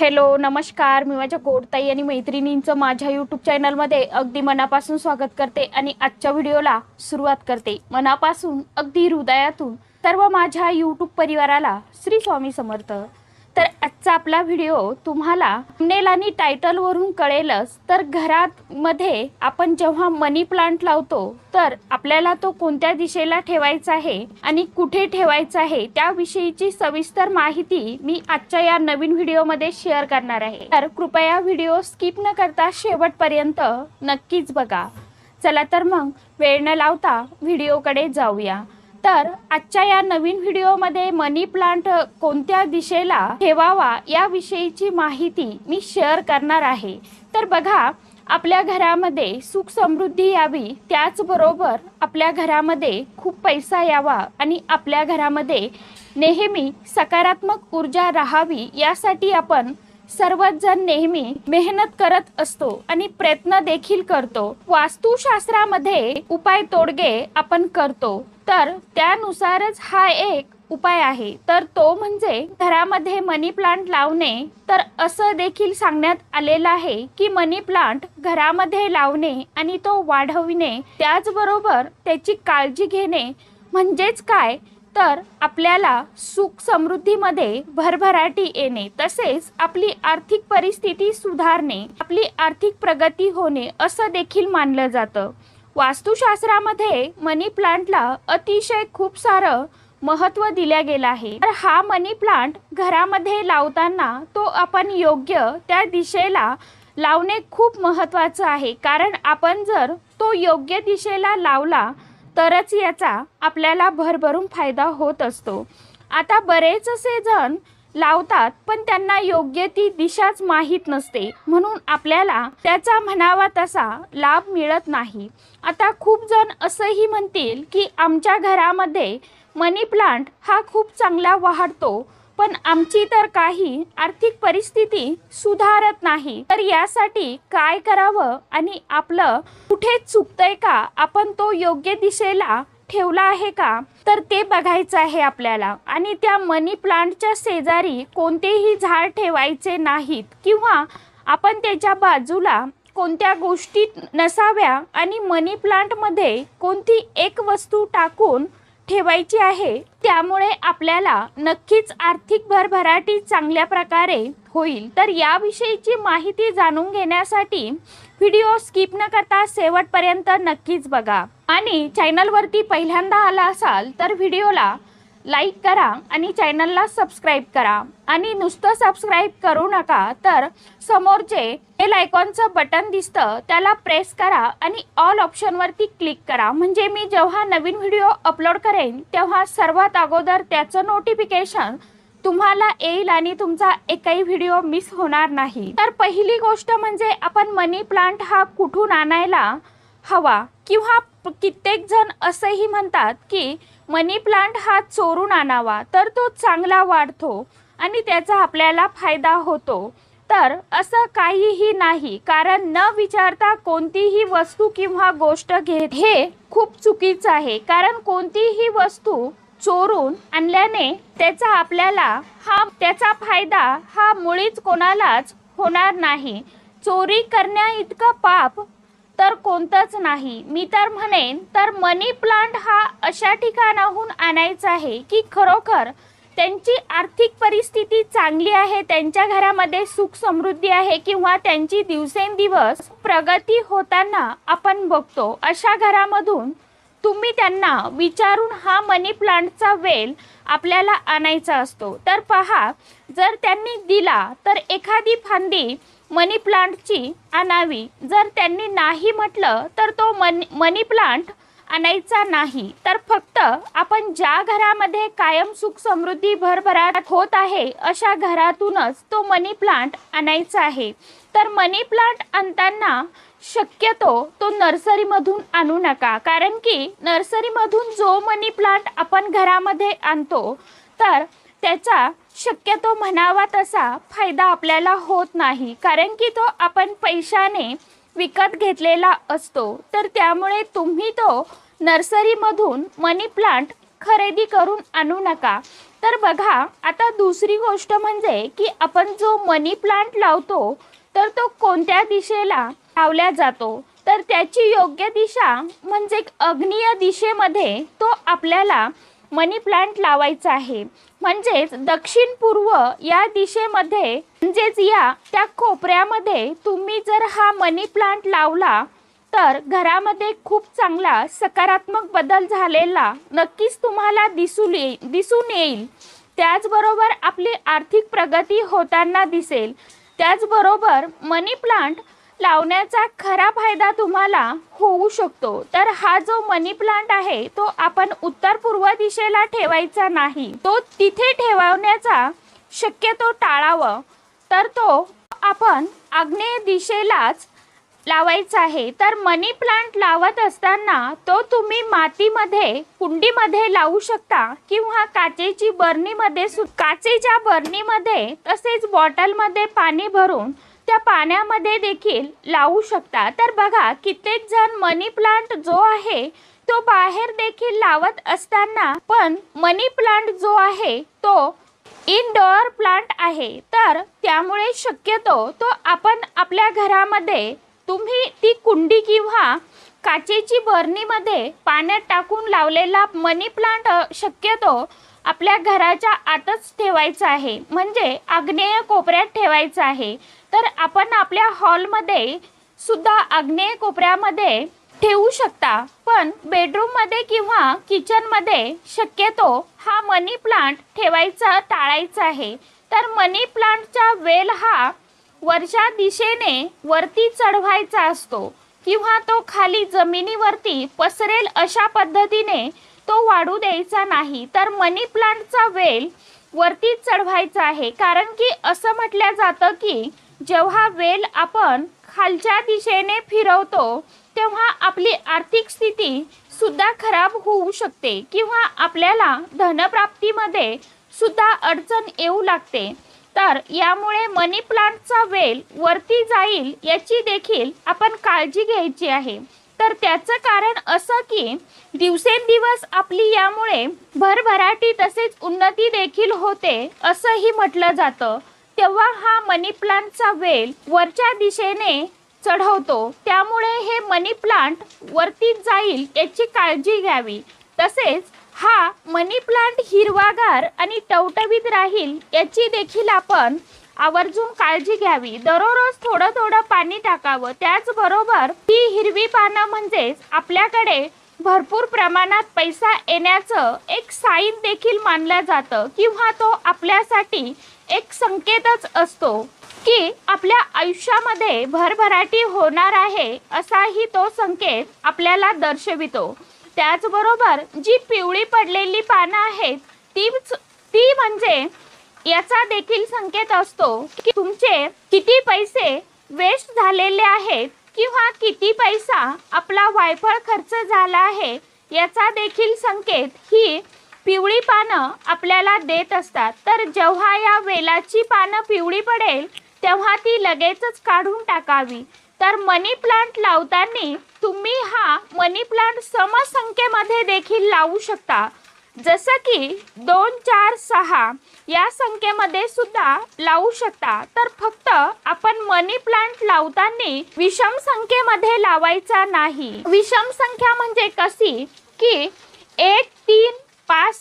Hello नमस्कार. मी माझ्या गोडताई आणि मैत्रिणींचं माझ्या यूट्यूब चॅनलमध्ये अगदी मनापासून स्वागत करते आणि आजच्या व्हिडिओला सुरुवात करते. मनापासून अगदी हृदयातून सर्व माझ्या यूट्यूब परिवाराला श्री स्वामी समर्थ. तर आजचा आपला व्हिडिओ तुम्हाला thumbnail आणि टायटलवरून कळेलच. तर घरात मध्ये आपण जेव्हा मनी प्लांट लावतो तर आपल्याला तो कोणत्या दिशेला ठेवायचा आहे आणि कुठे ठेवायचा आहे त्याविषयीची सविस्तर माहिती मी आजच्या या नवीन व्हिडिओमध्ये शेअर करणार आहे. तर कृपया व्हिडिओ स्किप न करता शेवटपर्यंत नक्कीच बघा. चला तर मग वेळ न लावता व्हिडिओकडे जाऊया. तर आजच्या या नवीन व्हिडिओमध्ये मनी प्लांट कोणत्या दिशेला ठेवावा याविषयीची माहिती मी शेअर करणार आहे. तर बघा आपल्या घरामध्ये सुख समृद्धी यावी त्याचबरोबर आपल्या घरामध्ये खूप पैसा यावा आणि आपल्या घरामध्ये नेहमी सकारात्मक ऊर्जा राहावी यासाठी आपण सर्वच जण नेहमी मेहनत करत असतो आणि प्रयत्न देखील करतो. वास्तुशास्त्रामध्ये उपाय तोडगे आपण करतो. तर त्यानुसारच हा एक उपाय आहे. तर तो म्हणजे घरामध्ये मनी प्लांट लावणे. तर असं देखील सांगण्यात आलेलं आहे की मनी प्लांट घरामध्ये लावणे आणि तो वाढविणे. त्याचबरोबर त्याची काळजी घेणे. म्हणजेच काय? तर आपल्याला सुख समृद्धीमध्ये भरभराटी येणे तसेच आपली आर्थिक परिस्थिती सुधारणे आपली आर्थिक प्रगती होणे असं देखील मानलं जातं. वास्तुशास्त्रामध्ये मनी प्लांटला अतिशय खूप सारं महत्त्व दिल्या गेलं आहे. तर हा मनी प्लांट घरामध्ये लावताना तो आपण योग्य त्या दिशेला लावणे खूप महत्त्वाचं आहे. कारण आपण जर तो योग्य दिशेला लावला तरच याचा आपल्याला भरभरून फायदा होत असतो. आता बरेच असे जण लावतात पण त्यांना योग्य ती दिशाच माहीत नसते. म्हणून आपल्याला त्याचा म्हणावा तसा लाभ मिळत नाही. आता खूप जण असंही म्हणतील की आमच्या घरामध्ये मनी प्लांट हा खूप चांगला वाढतो. पण आमची तर काही आर्थिक परिस्थिती सुधारत नाही. तर यासाठी काय करावं आणि आपलं कुठे चुकतंय का? आपण तो योग्य दिशेला ठेवला आहे का? तर ते बघायचं आहे आपल्याला. आणि त्या मनी प्लांटच्या शेजारी कोणतेही झाड ठेवायचे नाहीत किंवा आपण त्याच्या बाजूला कोणत्या गोष्टी नसाव्या आणि मनी प्लांटमध्ये कोणती एक वस्तू टाकून ठेवायची आहे त्यामुळे आपल्याला नक्कीच आर्थिक भरभराटी चांगल्या प्रकारे होईल. तर याविषयीची माहिती जाणून घेण्यासाठी व्हिडिओ स्किप न करता शेवटपर्यंत नक्कीच बघा. आणि चॅनलवरती पहिल्यांदा आला असाल तर व्हिडिओला लाईक करा आणि चॅनलला सबस्क्राईब करा. आणि नुसतं सबस्क्राईब करू नका तर समोरचे बेल आयकॉनचं बटन दिसतं त्याला प्रेस करा आणि ऑल ऑप्शनवरती क्लिक करा. म्हणजे मी जेव्हा नवीन व्हिडिओ अपलोड करेन तेव्हा सर्वात अगोदर त्याचं नोटिफिकेशन तुम्हाला येईल आणि तुमचा एकही व्हिडिओ मिस होणार नाही. तर पहिली गोष्ट म्हणजे आपण मनी प्लांट हा कुठून आणायला हवा किंवा कित्येक जण असंही म्हणतात की मनी प्लांट हा चोरून आणावा तर तो चांगला वाढतो आणि त्याचा आपल्याला फायदा होतो. तर असं काहीही नाही कारण न विचारता कोणतीही वस्तू किंवा गोष्ट घेत हे खूप चुकीचं आहे कारण कोणतीही वस्तू चोरून आणल्याने त्याचा आपल्याला हा त्याचा फायदा हा मुळीच कोणालाच होणार नाही. चोरी करण्या इतकं पाप तर कोणतंच नाही. मी तर म्हणेन तर मनी प्लांट हा अशा ठिकाणाहून आणायचा आहे की खरोखर त्यांची आर्थिक परिस्थिती चांगली आहे त्यांच्या घरामध्ये सुख समृद्धी आहे किंवा त्यांची दिवसेंदिवस प्रगती होताना आपण बघतो. अशा घरामधून तुम्ही त्यांना विचारून हा मनी प्लांटचा वेल आपल्याला आणायचा असतो. तर पहा जर त्यांनी दिला तर एखादी फांदी मनी प्लांटची आणावी. जर त्यांनी नाही म्हटलं तर तो मनी मनी प्लांट आणायचा नाही. तर फक्त आपण ज्या घरामध्ये कायम सुख समृद्धी भरभराट होत आहे अशा घरातूनच तो मनी प्लांट आणायचा आहे. तर मनी प्लांट आणताना शक्यतो तो नर्सरीमधून आणू नका. कारण की नर्सरीमधून जो मनी प्लांट आपण घरामध्ये आणतो तर त्याचा शक्यतो म्हणावा तसा फायदा आपल्याला होत नाही. कारण की तो आपण पैशाने विकत घेतलेला असतो. तर त्यामुळे तुम्ही तो नर्सरीमधून मनी प्लांट खरेदी करून आणू नका. तर बघा आता दुसरी गोष्ट म्हणजे की आपण जो मनी प्लांट लावतो तर तो कोणत्या दिशेला लावला जातो? तर त्याची योग्य दिशा म्हणजे अग्नीय दिशेमध्ये तो आपल्याला मनी प्लांट लावायचा आहे. म्हणजेच दक्षिण पूर्व या दिशेमध्ये म्हणजेच या त्या कोपऱ्यामध्ये तुम्ही जर हा मनी प्लांट लावला तर घरामध्ये खूप चांगला सकारात्मक बदल झालेला नक्कीच तुम्हाला दिसून येईल दिसून येईल. त्याचबरोबर आपली आर्थिक प्रगती होताना दिसेल. त्याचबरोबर मनी प्लांट लावण्याचा खरा फायदा तुम्हाला होऊ शकतो. तर हा जो मनी प्लांट आहे तो आपण उत्तर पूर्व दिशेला ठेवायचा नाही. तो तिथे ठेवण्याचा शक्यतो टाळावं. तर तो आपण आग्नेय दिशेलाच लावायचा आहे. तर मनी प्लांट लावत असताना तो तुम्ही मातीमध्ये कुंडीमध्ये लावू शकता किंवा काचेची बरणीमध्ये सु काचेच्या बरणीमध्ये तसेच बॉटलमध्ये पाणी भरून त्या पाण्यामध्ये देखील लावू शकता. तर बघा कित्येक जण मनी प्लांट जो आहे तो बाहेर देखील लावत असताना पण मनी प्लांट जो आहे तो इनडोअर प्लांट आहे. तर त्यामुळे शक्यतो तो आपण आपल्या घरामध्ये तुम्ही ती कुंडी किंवा काचेची बरणीमध्ये पाण्यात टाकून लावलेला मनी प्लांट शक्यतो आपल्या घराच्या आतच ठेवायचं आहे. म्हणजे आग्नेय कोपऱ्यात ठेवायचं आहे. तर आपण आपल्या हॉलमध्ये सुद्धा आग्नेय कोपऱ्यामध्ये ठेवू शकता. पण बेडरूममध्ये किंवा किचनमध्ये शक्यतो हा मनी प्लांट ठेवायचा टाळायचा आहे. तर मनी प्लांटचा वेल हा वरच्या दिशेने वरती चढवायचा असतो. किंवा तो खाली जमिनीवरती पसरेल अशा पद्धतीने तो वाढू द्यायचा नाही तर मनी प्लांटचा वेल वरती चढवायचा आहे. कारण की असं म्हटलं जातं की जेव्हा वेल आपण खालच्या दिशेने फिरवतो तेव्हा आपली आर्थिक स्थिती सुद्धा खराब होऊ शकते किंवा आपल्याला धनप्राप्तीमध्ये सुद्धा अडचण येऊ लागते. तर यामुळे मनी प्लांटचा वेल वरती जाईल याची देखील आपण काळजी घ्यायची आहे. तर त्याचं कारण असं की दिवसेंदिवस आपली यामुळे भरभराटी तसेच उन्नती देखील होते असंही म्हटलं जातं. तेव्हा हा मनी प्लांटचा वेल वरच्या दिशेने चढवतो. त्यामुळे हे मनी प्लांट वरती जाईल याची काळजी घ्यावी. तसेच हा मनी प्लांट हिरवागार आणि टवटवीत राहील याची देखील आपण आवर्जून काळजी घ्यावी. दररोज थोडं थोडं पाणी टाकावं. त्याचबरोबर ही हिरवी पानं म्हणजेच आपल्याकडे भरपूर प्रमाणात पैसा येण्याचं एक साईन देखील मानलं जातं किंवा तो आपल्यासाठी एक संकेतच असतो की आपल्या आयुष्यामध्ये भरभराटी होणार आहे असाही तो संकेत आपल्याला दर्शवितो. त्याचबरोबर जी पिवळी पडलेली पानं आहेत तीच ती म्हणजे याचा देखील संकेत असतो की तुमचे किती पैसे वेस्ट झालेले आहेत किंवा किती पैसा आपला वायफळ खर्च झाला आहे याचा देखील संकेत ही पिवळी पानं आपल्याला देत असतात. तर जेव्हा या वेलाची पानं पिवळी पडेल तेव्हा ती लगेचच काढून टाकावी. तर मनी प्लांट लावताना तुम्ही हा मनी प्लांट समसंख्येमध्ये देखील लावू शकता. जसं की दोन चार सहा या संख्येमध्ये सुद्धा लावू शकता. तर फक्त आपण मनी प्लांट लावताना विषम संख्येमध्ये लावायचा नाही. विषम संख्या म्हणजे कशी? की एक तीन पाच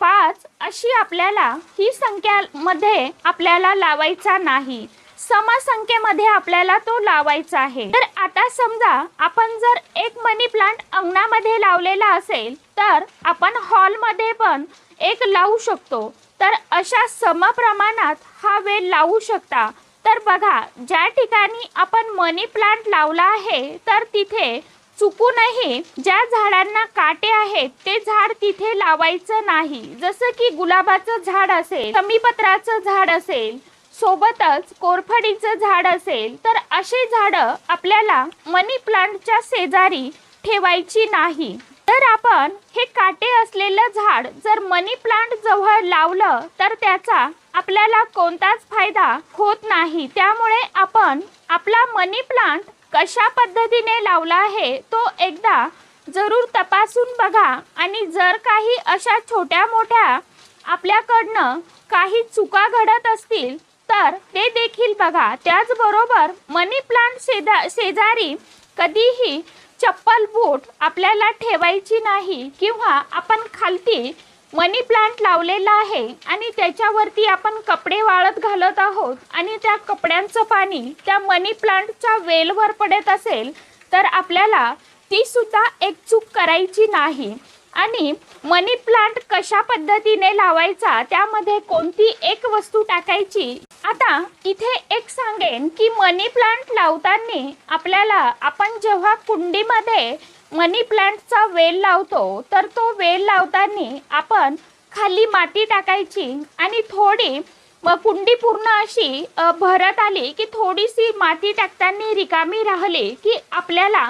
पाच अशी आपल्याला ही संख्या मध्ये आपल्याला लावायचा नाही. समसंख्येमध्ये आपल्याला तो लावायचा आहे. तर आता समजा आपण जर एक मनी प्लांट अंगणामध्ये लावलेला असेल तर आपण हॉलमध्ये पण एक लावू शकतो. तर अशा समप्रमाणात हा वेल लावू शकता. तर बघा ज्या ठिकाणी आपण मनी प्लांट लावला आहे तर तिथे चुकूनही ज्या झाडांना काटे आहेत ते झाड तिथे लावायचं नाही. जसं की गुलाबाचं झाड असेल कमीपत्राचं झाड असेल सोबतच कोरफडीचं झाड असेल तर अशी झाडं आपल्याला मनी प्लांटच्या शेजारी ठेवायची नाही. तर आपण हे काटे असलेलं झाड जर मनी प्लांट जवळ लावलं तर त्याचा आपल्याला कोणताच फायदा होत नाही. त्यामुळे आपण आपला मनी प्लांट कशा पद्धतीने लावला आहे तो एकदा जरूर तपासून बघा आणि जर काही अशा छोट्या मोठ्या आपल्याकडनं काही चुका घडत असतील तर ते देखील बघा त्याचबरोबर मनी प्लांट शेजा शेजारी कधीही चप्पल बूट आपल्याला ठेवायची नाही किंवा आपण खालती मनी प्लांट लावलेला आहे आणि त्याच्यावरती आपण कपडे वाळत घालत आहोत आणि त्या कपड्यांचं पाणी त्या मनी प्लांटच्या वेलवर पडत असेल तर आपल्याला ती सुद्धा एक चूक करायची नाही. आणि मनी प्लांट कशा पद्धतीने लावायचा त्यामध्ये कोणती एक वस्तू टाकायची? आता इथे एक सांगेन की मनी प्लांट लावताना आपल्याला आपण जेव्हा कुंडीमध्ये मनी प्लांटचा वेल लावतो तर तो वेल लावताना आपण खाली माती टाकायची आणि थोडी मग कुंडी पूर्ण अशी भरत आली की थोडीशी माती टाकताना रिकामी राहिली की आपल्याला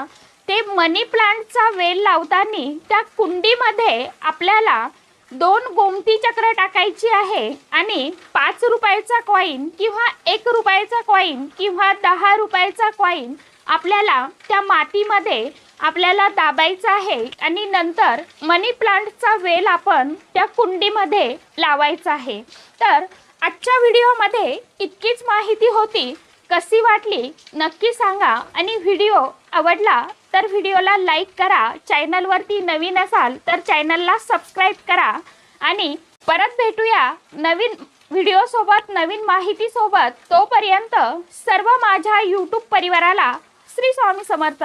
ते मनी प्लांटचा वेल लावताना त्या कुंडीमध्ये आपल्याला दोन गोमती चक्र टाकायची आहे आणि पाच रुपयाचा कॉईन किंवा एक रुपयाचा कॉईन किंवा दहा रुपयाचा कॉईन आपल्याला त्या मातीमध्ये आपल्याला दाबायचा आहे आणि नंतर मनी प्लांटचा वेल आपण त्या कुंडीमध्ये लावायचा आहे. तर आजच्या व्हिडिओमध्ये इतकीच माहिती होती. कशी वाटली नक्की सांगा आणि व्हिडिओ आवडला तर व्हिडिओला लाईक करा चॅनलवरती नवीन असाल तर चॅनलला सबस्क्राईब करा आणि परत भेटूया नवीन व्हिडिओसोबत नवीन माहितीसोबत. तोपर्यंत सर्व माझ्या यूट्यूब परिवाराला श्री स्वामी समर्थ.